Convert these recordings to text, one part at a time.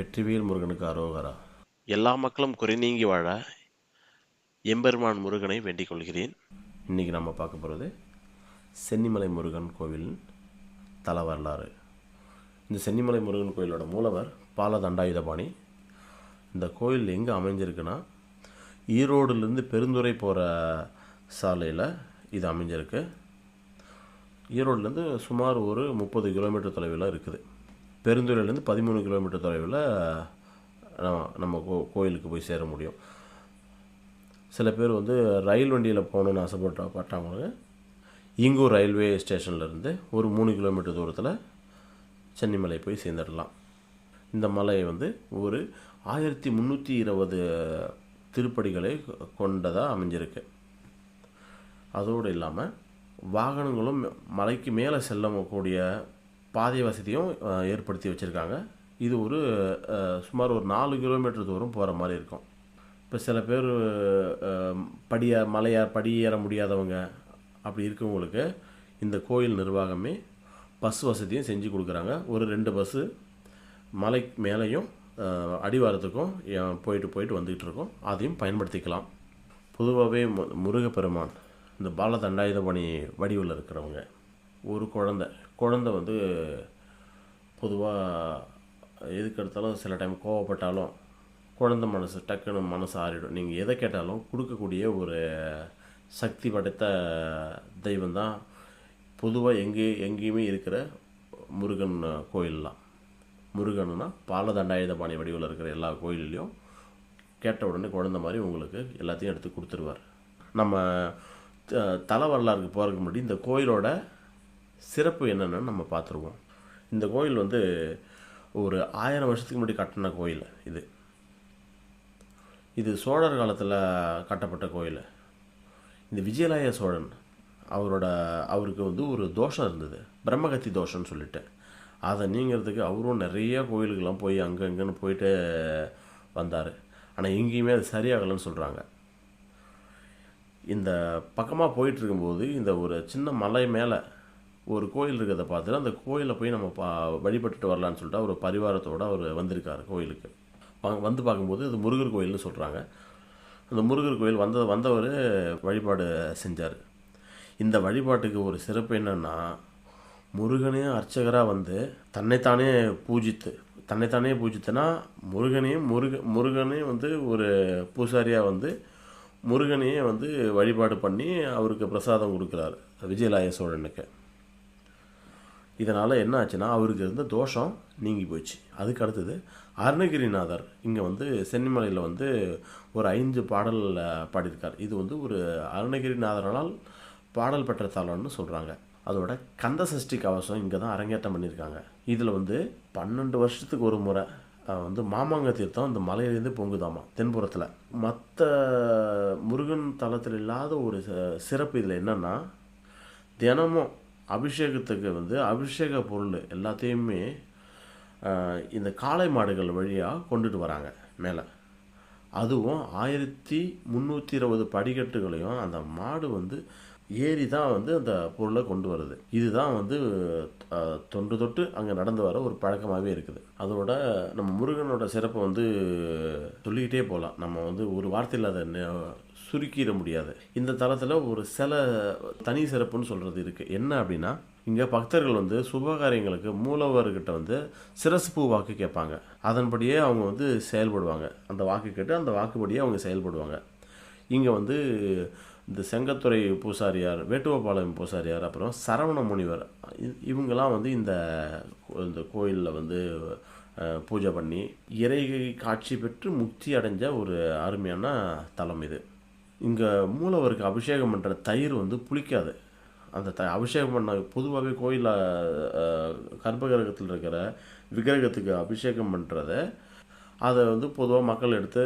வெற்றிவேல் முருகனுக்கு அரோகரா. எல்லா மக்களும் குறை நீங்கி வாழ எம்பெருமான் முருகனை வேண்டிக் கொள்கிறேன். இன்றைக்கி நம்ம பார்க்க போகிறது சென்னிமலை முருகன் கோவில் தல வரலாறு. இந்த சென்னிமலை முருகன் கோயிலோட மூலவர் பால தண்டாயுதபாணி இந்த கோயில் எங்கே அமைஞ்சிருக்குன்னா ஈரோடுலேருந்து பெருந்துறை போகிற சாலையில் இது அமைஞ்சிருக்கு. ஈரோடுலேருந்து சுமார் ஒரு முப்பது கிலோமீட்டர் தொலைவில் இருக்குது. பெருந்துறையிலேருந்து பதிமூணு கிலோமீட்டர் தொலைவில் நம்ம- நம்ம கோ கோயிலுக்கு போய் சேர முடியும். சில பேர் வந்து ரயில் வண்டியில் போகணுன்னு ஆசைப்பட்ட பட்டவங்க இங்கூர் ரயில்வே ஸ்டேஷன்லேருந்து ஒரு மூணு கிலோமீட்டர் தூரத்தில் சென்னிமலை போய் சேர்ந்துடலாம். இந்த மலை வந்து ஒரு ஆயிரத்தி முந்நூற்றி இருபது திருப்படிகளை கொண்டதாக அமைஞ்சிருக்கு. அதோடு இல்லாமல் வாகனங்களும் மலைக்கு மேலே செல்லக்கூடிய பாதை வசதியும் ஏற்படுத்தி வச்சுருக்காங்க. இது ஒரு சுமார் ஒரு நாலு கிலோமீட்டர் தூரம் போகிற மாதிரி இருக்கும். இப்போ சில பேர் படிய மலையா படி ஏற முடியாதவங்க அப்படி இருக்கவங்களுக்கு இந்த கோயில் நிர்வாகமே பஸ் வசதியும் செஞ்சு கொடுக்குறாங்க. ஒரு ரெண்டு பஸ்ஸு மலை மேலேயும் அடிவாரத்துக்கும் போயிட்டு போயிட்டு வந்துக்கிட்டு இருக்கோம். அதையும் பயன்படுத்திக்கலாம். பொதுவாகவே மு முருகப்பெருமான் இந்த பாலதண்டாயுதபாணி வடிவில் இருக்கிறவங்க. ஒரு குழந்தை. குழந்தை வந்து பொதுவாக எதுக்கு எடுத்தாலும் சில டைம் கோவப்பட்டாலும் குழந்தை மனசு டக்குன்னு மனசு ஆறிடும். நீங்கள் எதை கேட்டாலும் கொடுக்கக்கூடிய ஒரு சக்தி படைத்த தெய்வம் தான் பொதுவாக எங்கே எங்கேயுமே இருக்கிற முருகன் கோயிலெலாம். முருகன்னா பால தண்டாயுதபாணி வடிவில் இருக்கிற எல்லா கோயில்லையும் கேட்ட உடனே குழந்த மாதிரி உங்களுக்கு எல்லாத்தையும் எடுத்து கொடுத்துருவார். நம்ம த- வரலாறுக்கு போகிறதுக்கு முன்னாடி இந்த கோயிலோட சிறப்பு என்னென்னு நம்ம பார்த்துருவோம். இந்த கோயில் வந்து ஒரு ஆயிரம் வருஷத்துக்கு முன்னாடி கட்டின கோயில் இது. இது சோழர் காலத்தில் கட்டப்பட்ட கோயில். இந்த விஜயலாய சோழன் அவரோட அவருக்கு வந்து ஒரு தோஷம் இருந்தது. பிரம்மகத்தி தோஷம்னு சொல்லிட்டு. அதை நீங்கிறதுக்கு அவரும் நிறைய கோயிலுக்கெல்லாம் போய் அங்கே இங்கேன்னு போயிட்டு வந்தார். ஆனால் எங்கேயுமே அது சரியாகலைன்னு சொல்கிறாங்க இந்த பக்கமாக போயிட்டு இருக்கும்போது இந்த ஒரு சின்ன மலை மேலே ஒரு கோயில் இருக்கிறத பார்த்துட்டு அந்த கோயிலில் போய் நம்ம பா வழிபட்டுட்டு வரலான்னு சொல்லிட்டு அவர் பரிவாரத்தோடு அவர் வந்திருக்கார் கோயிலுக்கு. பா- வந்து பார்க்கும்போது அது முருகர் கோயில்னு சொல்கிறாங்க அந்த முருகர் கோயில் வந்த வந்தவர் வழிபாடு செஞ்சார். இந்த வழிபாட்டுக்கு ஒரு சிறப்பு என்னென்னா முருகனே அர்ச்சகராக வந்து தன்னைத்தானே பூஜித்து தன்னைத்தானே பூஜித்தனா முருகனையும் முருக முருகனே வந்து ஒரு பூசாரியாக வந்து முருகனையே வந்து வழிபாடு பண்ணி அவருக்கு பிரசாதம் கொடுக்குறாரு. விஜயலாய சோழனுக்கு. இதனால் என்ன ஆச்சுன்னா அவருக்கு இருந்த தோஷம் நீங்கி போச்சு. அதுக்கு அடுத்தது அருணகிரிநாதர் இங்கே வந்து சென்னிமலையில் வந்து ஒரு ஐந்து பாடல் பாடியிருக்கார். இது வந்து ஒரு அருணகிரிநாதரால் பாடல் பெற்ற தலம்னு சொல்கிறாங்க அதோட கந்த சஷ்டி கவசம் இங்கே தான் அரங்கேற்றம் பண்ணியிருக்காங்க. இதில் வந்து பன்னெண்டு வருஷத்துக்கு ஒரு முறை வந்து மாமாங்க தீர்த்தம் இந்த மலையிலேருந்து பொங்குதாமா தென்புறத்தில். மற்ற முருகன் தலத்தில் இல்லாத ஒரு ச- சிறப்பு இதில் என்னென்னா தினமும் அபிஷேகத்துக்கு வந்து அபிஷேக பொருள் எல்லாத்தையுமே இந்த காளை மாடுகள் வழியாக கொண்டுட்டு வராங்க மேலே. அதுவும் ஆயிரத்தி முந்நூற்றி இருபது படிக்கட்டுகளையும் அந்த மாடு வந்து ஏறி தான் வந்து அந்த பொருளை கொண்டு வருது. இதுதான் வந்து தொன்று தொட்டு அங்கே நடந்து வர ஒரு பழக்கமாகவே இருக்குது. அதோட நம்ம முருகனோட சிறப்பை வந்து சொல்லிக்கிட்டே போகலாம் நம்ம வந்து ஒரு வார்த்தையில் அதை நெ- சுருக்கிட முடியாது. இந்த தளத்தில் ஒரு சில தனி சிறப்புன்னு சொல்கிறது இருக்குது என்ன அப்படின்னா இங்கே பக்தர்கள் வந்து சுபகாரியங்களுக்கு மூலவர்கிட்ட வந்து சிரசுப்பு வாக்கு கேட்பாங்க. அதன்படியே அவங்க வந்து செயல்படுவாங்க. அந்த வாக்கு கேட்டு அந்த வாக்குப்படியே அவங்க செயல்படுவாங்க. இங்கே வந்து இந்த செங்கத்துறை பூசாரியார் வேட்டுவபாளையம் பூசாரியார் அப்புறம் சரவண முனிவர் இவங்கெல்லாம் வந்து இந்த இந்த கோயிலில் வந்து பூஜை பண்ணி இறை காட்சி பெற்று முக்தி அடைஞ்ச ஒரு அருமையான தலம் இது. இங்கே மூலவருக்கு அபிஷேகம் பண்ணுற தயிர் வந்து புளிக்காது. அந்த த அபிஷேகம் பண்ண பொதுவாகவே கோயிலில் கர்ப்பகிரகத்தில் இருக்கிற விக்கிரகத்துக்கு அபிஷேகம் பண்ணுறத அதை வந்து பொதுவாக மக்கள் எடுத்து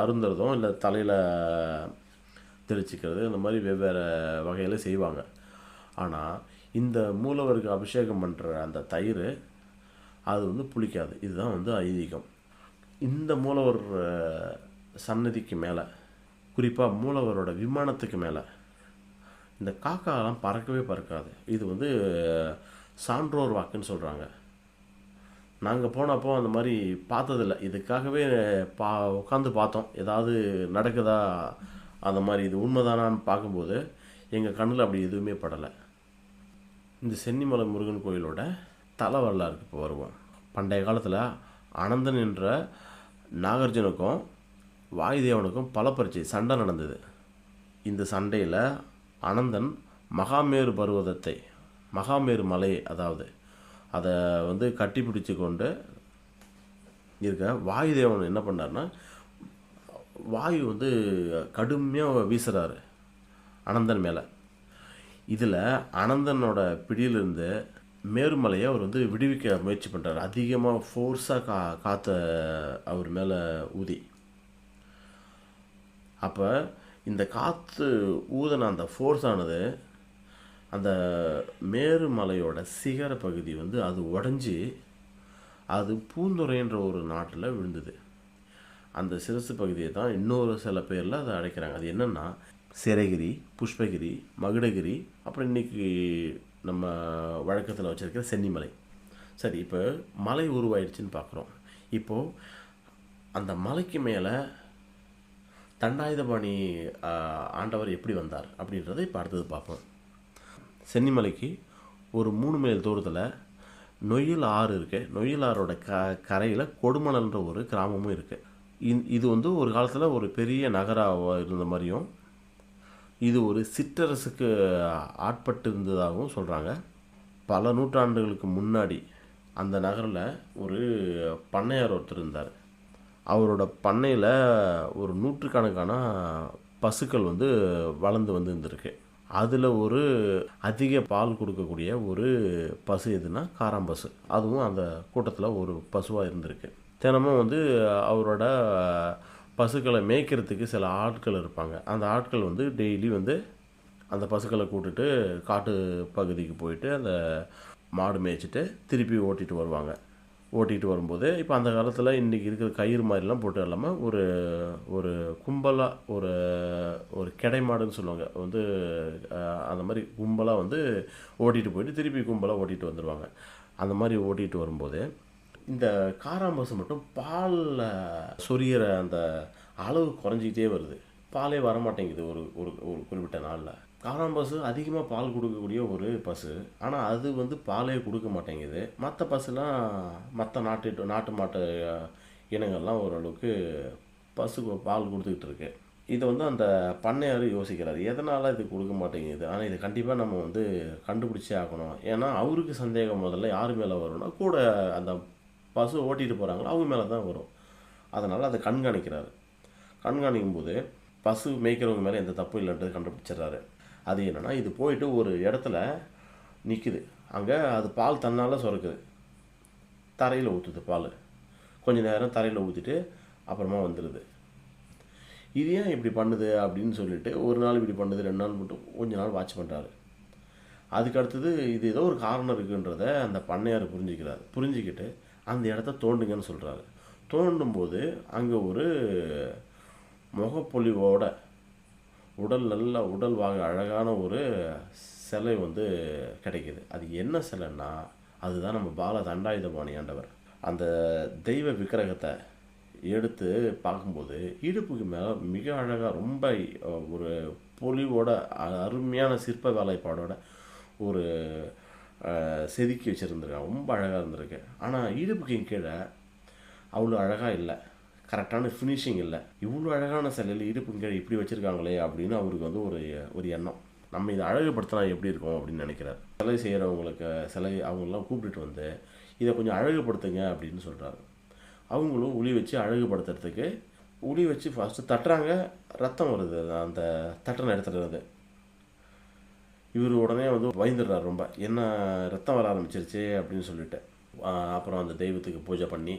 அருந்துறதும் இல்லை தலையில் தெளிச்சிக்கிறது இந்த மாதிரி வெவ்வேறு வகையில் செய்வாங்க. ஆனால் இந்த மூலவருக்கு அபிஷேகம் பண்ணுற அந்த தயிர் அது வந்து புளிக்காது. இதுதான் வந்து ஐதீகம். இந்த மூலவர் சன்னதிக்கு மேலே குறிப்பாக மூலவரோட விமானத்துக்கு மேலே. இந்த காக்காலாம் பறக்கவே பறக்காது. இது வந்து சான்றோர் வாக்குன்னு சொல்கிறாங்க நாங்கள் போனப்போ அந்த மாதிரி பார்த்ததில்ல. இதுக்காகவே பா உட்காந்து பார்த்தோம். ஏதாவது நடக்குதா? அந்த மாதிரி இது உண்மைதானான்னு பார்க்கும்போது எங்கள் கண்ணில் அப்படி எதுவுமே படலை. இந்த சென்னிமலை முருகன் கோயிலோட தலை வரலாறுக்கு இப்போ வருவோம். பண்டைய காலத்தில் அனந்தன் என்ற நாகார்ஜுனுக்கும் வாயுதேவனுக்கும் பல பரீட்சை சண்டை நடந்தது. இந்த சண்டையில் அனந்தன் மகாமேரு பருவதத்தை மகாமேரு மலை அதாவது அதை வந்து கட்டி பிடிச்சி கொண்டு இருக்க வாயுதேவன் என்ன பண்ணார்னா வாயு வந்து கடுமையாக வீசுகிறாரு அனந்தன் மேலே. இதில் அனந்தனோட பிடியிலிருந்து மேருமலையை அவர் வந்து விடுவிக்க முயற்சி பண்ணுறாரு அதிகமாக ஃபோர்ஸாக கா காற்ற அவர் மேலே ஊதி. அப்போ இந்த காற்று ஊதின அந்த ஃபோர்ஸ் ஆனது அந்த மேருமலையோட சிகர பகுதி வந்து அது உடஞ்சி அது பூந்துறைன்ற ஒரு நாட்டில் விழுந்தது. அந்த சிரசு பகுதியை தான் இன்னொரு சில பேரில் அதை அழைக்கிறாங்க அது என்னென்னா சிறைகிரி புஷ்பகிரி மகுடகிரி அப்புறம் இன்னைக்கு நம்ம வழக்கத்தில் வச்சுருக்கிற சென்னிமலை. சரி இப்போ மலை உருவாயிடுச்சுன்னு பார்க்குறோம் இப்போது அந்த மலைக்கு மேலே தண்டாயுதபாணி ஆண்டவர் எப்படி வந்தார் அப்படின்றத இப்போ அடுத்தது பார்ப்போம். சென்னிமலைக்கு ஒரு மூணு மைல் தூரத்தில் நொய்யல் ஆறு இருக்கு. நொய்யல் ஆறோட க கரையில் கொடுமணல்ன்ற ஒரு கிராமமும் இருக்குது இது வந்து ஒரு காலத்தில் ஒரு பெரிய நகராக இருந்த மாதிரியும் இது ஒரு சிற்றரசுக்கு ஆட்பட்டு இருந்ததாகவும் சொல்கிறாங்க பல நூற்றாண்டுகளுக்கு முன்னாடி அந்த நகரில் ஒரு பண்ணையார் ஒருத்தர் இருந்தார். அவரோட பண்ணையில் ஒரு நூற்றுக்கணக்கான பசுக்கள் வந்து வளர்ந்து வந்து இருந்திருக்கு அதில் ஒரு அதிக பால் கொடுக்கக்கூடிய ஒரு பசு எதுனா காராம்பசு அதுவும் அந்த கூட்டத்தில் ஒரு பசுவாக இருந்திருக்கு. தினமும் வந்து அவரோட பசுக்களை மேய்க்கிறதுக்கு சில ஆட்கள் இருப்பாங்க. அந்த ஆட்கள் வந்து டெய்லி வந்து அந்த பசுக்களை கூட்டுட்டு காட்டு பகுதிக்கு போயிட்டு அந்த மாடு மேய்ச்சிட்டு திருப்பி ஓட்டிட்டு வருவாங்க. ஓட்டிகிட்டு வரும்போது இப்போ அந்த காலத்தில் இன்றைக்கி இருக்கிற கயிறு மாதிரிலாம் போட்டு இல்லாமல் ஒரு ஒரு கும்பலாக ஒரு ஒரு கிடை மாடுன்னு சொல்லுவாங்க. வந்து அந்த மாதிரி கும்பலாக வந்து ஓட்டிகிட்டு போயிட்டு திருப்பி கும்பலாக ஓட்டிகிட்டு வந்துடுவாங்க அந்த மாதிரி ஓட்டிகிட்டு வரும்போது இந்த காராம்பசு மட்டும் பாலில் சொரியிற அந்த அளவு குறைஞ்சிக்கிட்டே வருது. பாலே வரமாட்டேங்குது ஒரு ஒரு ஒரு குறிப்பிட்ட நாளில். காராம்பசு அதிகமாக பால் கொடுக்கக்கூடிய ஒரு பசு. ஆனால் அது வந்து பாலே கொடுக்க மாட்டேங்குது. மற்ற பசுலாம் மற்ற நாட்டு நாட்டு மாட்டு இனங்கள்லாம் ஓரளவுக்கு பசு பால் கொடுத்துக்கிட்டு இருக்கு இதை வந்து அந்த பண்ணையார் யோசிக்கிறார். எதனால் இது கொடுக்க மாட்டேங்குது? ஆனால் இது கண்டிப்பாக நம்ம வந்து கண்டுபிடிச்சே ஆகணும். ஏன்னா அவருக்கு சந்தேகம் முதல்ல யார் மேலே வரும்னா கூட அந்த பசு ஓட்டிகிட்டு போகிறாங்களோ அவங்க மேலே தான் வரும். அதனால் அதை கண்காணிக்கிறாரு. கண்காணிக்கும் போது பசு மேய்க்கிறவங்க மேலே எந்த தப்பும் இல்லைன்றது கண்டுபிடிச்சிடுறாரு. அது என்னென்னா இது போயிட்டு ஒரு இடத்துல நிற்குது அங்கே அது பால் தன்னால் சுரக்குது. தரையில் ஊற்றுது பால். கொஞ்சம் நேரம் தரையில் ஊற்றிட்டு அப்புறமா வந்துடுது இது ஏன் இப்படி பண்ணுது அப்படின்னு சொல்லிட்டு ஒரு நாள் இப்படி பண்ணுது ரெண்டு நாள் மட்டும் கொஞ்ச நாள் வாட்ச் பண்ணுறாரு அதுக்கு அடுத்தது இது ஏதோ ஒரு காரணம் இருக்குன்றத அந்த பண்ணையார் புரிஞ்சுக்கிறார். புரிஞ்சுக்கிட்டு அந்த இடத்த தோண்டுங்கன்னு சொல்கிறாரு தோண்டும்போது அங்கே ஒரு முகப்பொலிவோட உடல் நல்ல உடல் வாக அழகான ஒரு சிலை வந்து கிடைக்குது. அது என்ன சிலைன்னா அதுதான் நம்ம பால தண்டாயுதபாணி ஆண்டவர். அந்த தெய்வ விக்கிரகத்தை எடுத்து பார்க்கும்போது இடுப்புக்கு மேலே மிக அழகாக ரொம்ப ஒரு பொலிவோட அ- அருமையான சிற்ப வேலைப்பாடோட ஒரு செதுக்கி வச்சுருந்துருக்காங்க. ரொம்ப அழகாக இருந்திருக்கு. ஆனால் இடுப்புக்கு கீழே அவ்வளோ அழகாக இல்லை. கரெக்டான ஃபினிஷிங் இல்லை. இவ்வளோ அழகான சிலையில் இடுப்பு கீழே இப்படி வச்சுருக்காங்களே அப்படின்னு அவருக்கு வந்து ஒரு ஒரு எண்ணம். நம்ம இதை அழகுபடுத்தினா எப்படி இருக்கும் அப்படின்னு நினைக்கிறார். சிலை செய்கிறவங்களுக்கு சிலை அவங்களாம் கூப்பிட்டுட்டு வந்து இதை கொஞ்சம் அழகுபடுத்துங்க அப்படின்னு சொல்கிறாரு அவங்களும் உளி வச்சு அழகுபடுத்துறதுக்கு உளி வச்சு ஃபஸ்ட்டு தட்டுறாங்க. ரத்தம் வருது அந்த தட்டனை எடுத்துடுறது இவர் உடனே வந்து பயந்துடுறாரு ரொம்ப. என்ன ரத்தம் வர ஆரம்பிச்சிருச்சு அப்படின்னு சொல்லிட்டு. அப்புறம் அந்த தெய்வத்துக்கு பூஜை பண்ணி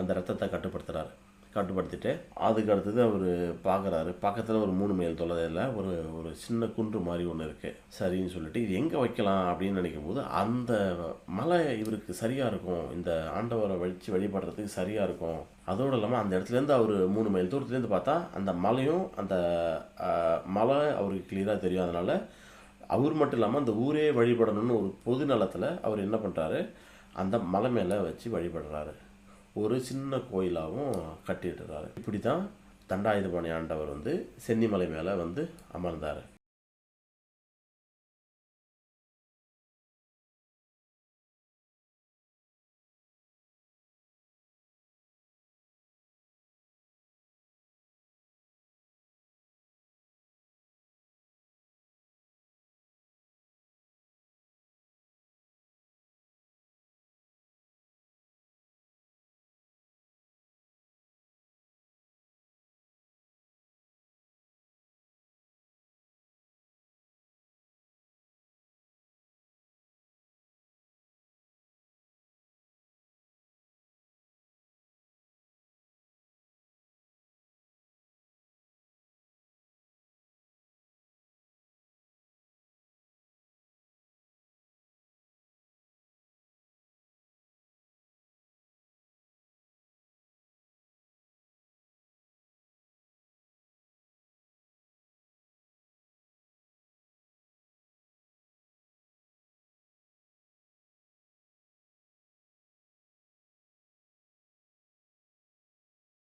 அந்த ரத்தத்தை கட்டுப்படுத்துறாரு. கட்டுப்படுத்திட்டு அதுக்கு அடுத்தது அவர் பார்க்குறாரு பக்கத்தில் ஒரு மூணு மைல் தொலைவில் ஒரு ஒரு சின்ன குன்று மாதிரி ஒன்று இருக்குது சரின்னு சொல்லிட்டு இது எங்கே வைக்கலாம் அப்படின்னு நினைக்கும் போது அந்த மலை இவருக்கு சரியாக இருக்கும். இந்த ஆண்டவரை வழித்து வழிபடுறதுக்கு சரியாக இருக்கும். அதோடு இல்லாமல் அந்த இடத்துலேருந்து அவர் மூணு மைல் தூரத்துலேருந்து பார்த்தா அந்த மலையும் அந்த மலை அவருக்கு கிளியராக தெரியும் அதனால் அவர் மட்டும் இல்லாமல் அந்த ஊரே வழிபடணும்னு ஒரு பொது நலத்தில் அவர் என்ன பண்ணுறாரு அந்த மலை மேலே வச்சு வழிபடுறாரு. ஒரு சின்ன கோயிலாகவும் கட்டிடுறாரு இப்படி தான் தண்டாயுதபாணி ஆண்டவர் வந்து சென்னிமலை மேலே வந்து அமர்ந்தார்.